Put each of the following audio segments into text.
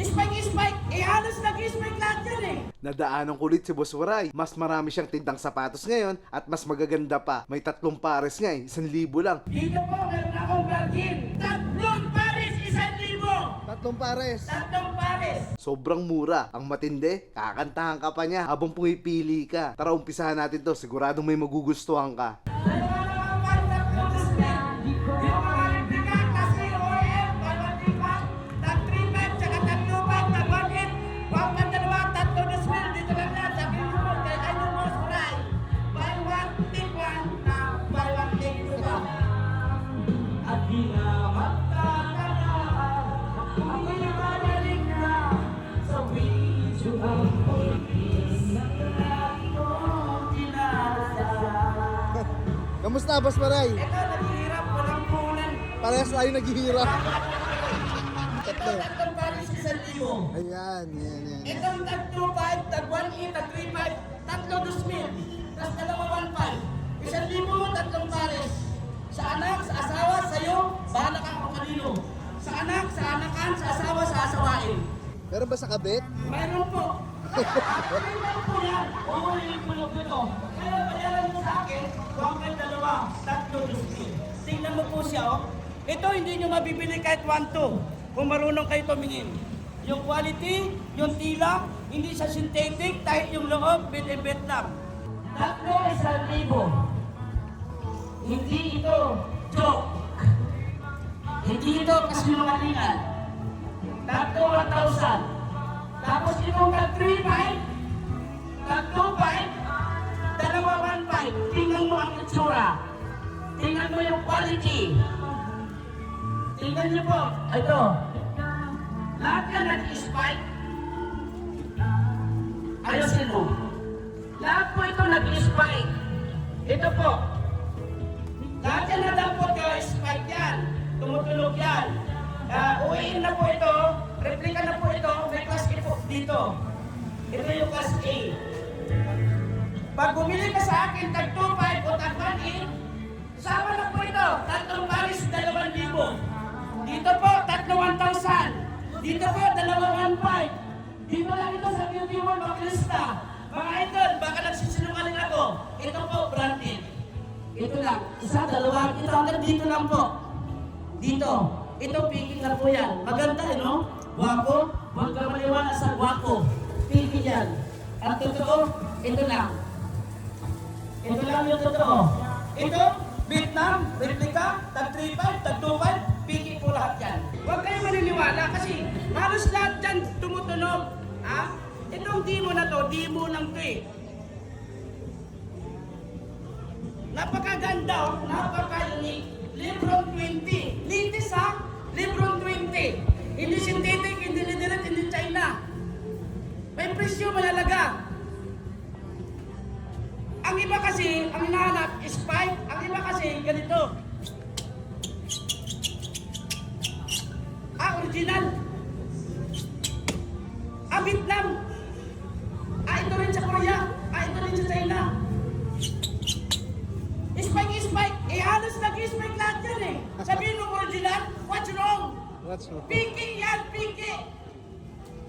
Spike, spike. Eh, halos nag-spike lahat yan eh. Nadaanan kulit si Boss Waray. Mas marami siyang tindang sapatos ngayon at mas magaganda pa. May tatlong pares nga eh, isang libo lang. Dito po, meron akong bargain. Tatlong pares, isang libo. Tatlong pares. Tatlong pares. Sobrang mura. Ang matindi, kakantahan ka pa niya habang pumipili ka. Tara, umpisahan natin to. Siguradong may magugustuhan ka. Kamusta, Boss Waray? Ito, naghihirap, walang punan. Parehas tayo naghihirap. Ito, tatlong pares, isang libo. Ayan, yan, yan. Itong tag 2.5, tag 1.8, tag 3.5, tatlo 2,000. Tapos ba sa kabit? Mayroon po. Mayroon po yan. Uulihin ko lang ito. Kaya bayaran mo sa akin, 1.5, dalawa, tatlo 2,000. Tingnan mo po siya, oh. Ito hindi nyo mabibili kahit 1.2 kung marunong kayo tumingin. Yung quality, yung tila, hindi siya synthetic, kahit yung loob, bit and bit lang. Tatlo isang libo. Hindi ito joke. Hindi ito kasinungalingan. Tatlo 1,000. Tapos itong tag 3.5, tag 2.5, dalawa 1.5. Tingnan mo ang itsura. Tingnan mo yung quality. Tingnan niyo po. Ito. Lahat yan nag-spike. Ayusin mo. Lahat po ito nag-spike. Ito po. Lahat yan na dapat ka, spike yan. Tumutulog yan. Uh, uwiin na po ito. Replika na po ito. May class A po dito. Ito yung class A. Pag bumili ka sa akin, tag 2.5 o tag 1.8, sama na po ito. Tatlong paris, dalawang libo. Dito po, tatlo 1,000. Dito po, dalawa 1,500. Dito lang ito sa Beauty World Maklista. Mga idol, baka nagsisinungaling ako. Ito po, branded. Ito lang. Isa, dalawa. Ito hanggang dito lang po. Dito. Ito, picking na po yan. Maganda, eh, no? Guwapo. Huwag ka sa guwapo. Picking yan. Ang totoo, ito lang. Ito lang yung totoo. Ito, Vietnam, replica, tag 3.5, tag 2.5, piki po lahat yan. Huwag kayo maniniwala kasi halos lahat dyan tumutunog. Ha? Itong demo na to, demo lang to eh. Napakaganda, oh. napaka-unique. Ang iba kasi, ang hinahanap, spike. Ang iba kasi, ganito. Ah, original. Ah, Vietnam. Ah, ito rin sa Korea. Ah, ito rin sa China. Spike, spike. Eh, halos nag-spike lahat yan eh. Sabihin mo original, what's wrong? What's wrong? Pinky yan, pinky.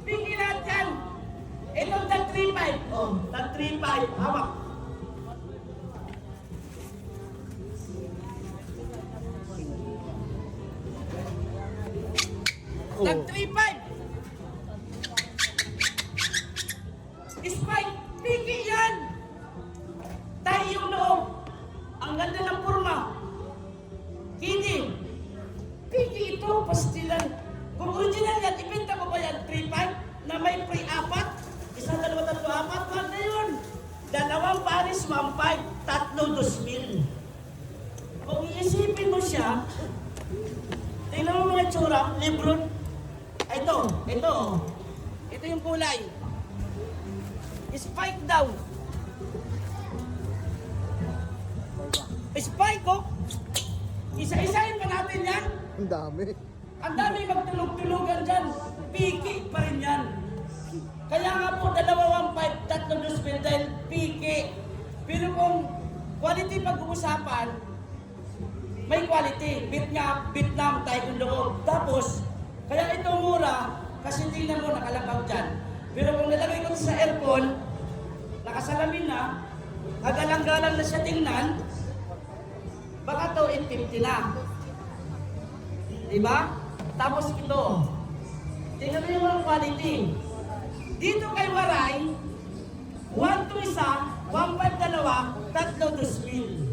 Pinky lahat yan. Itong tag 3-5. Oh, tag 3-5. Hawak. Tag 3-5. Spike, pinky yan. Tayo loob. Ang ganda ng forma. Hindi. Pinky ito, pastilan. Kung original yan, ibenta ko ba yan? 3-5 na may free apat? Isa, dalawa, tatlo, apat. Wag na yun. Dalawang paris, 1-5. Tatlo, 2,000. Kung iisipin mo siya, tingnan mo mga tsura, libron. Ito, ito. oh. Yung kulay. Spike daw. Spike ko. Isa-isahin pa natin yan. Ang dami. Ang dami magtulog-tulogan dyan. Piki pa rin yan. Kaya nga po, dalawa 1.5, tatlong duspil dahil piki. Pero kung quality pag-uusapan, may quality. Bit nga, Vietnam, tayo loob. Tapos, kaya ito mura, Kasi tingnan mo, nakalabag dyan. Pero kung nilagay ko sa aircon, nakasalamin na, kagalang-galang na siya tingnan, baka to 850 na. Diba? Tapos ito, tingnan mo yung mga quality. Dito kay Waray, 1 to isa, 1 5 dalawa, tatlo to spin.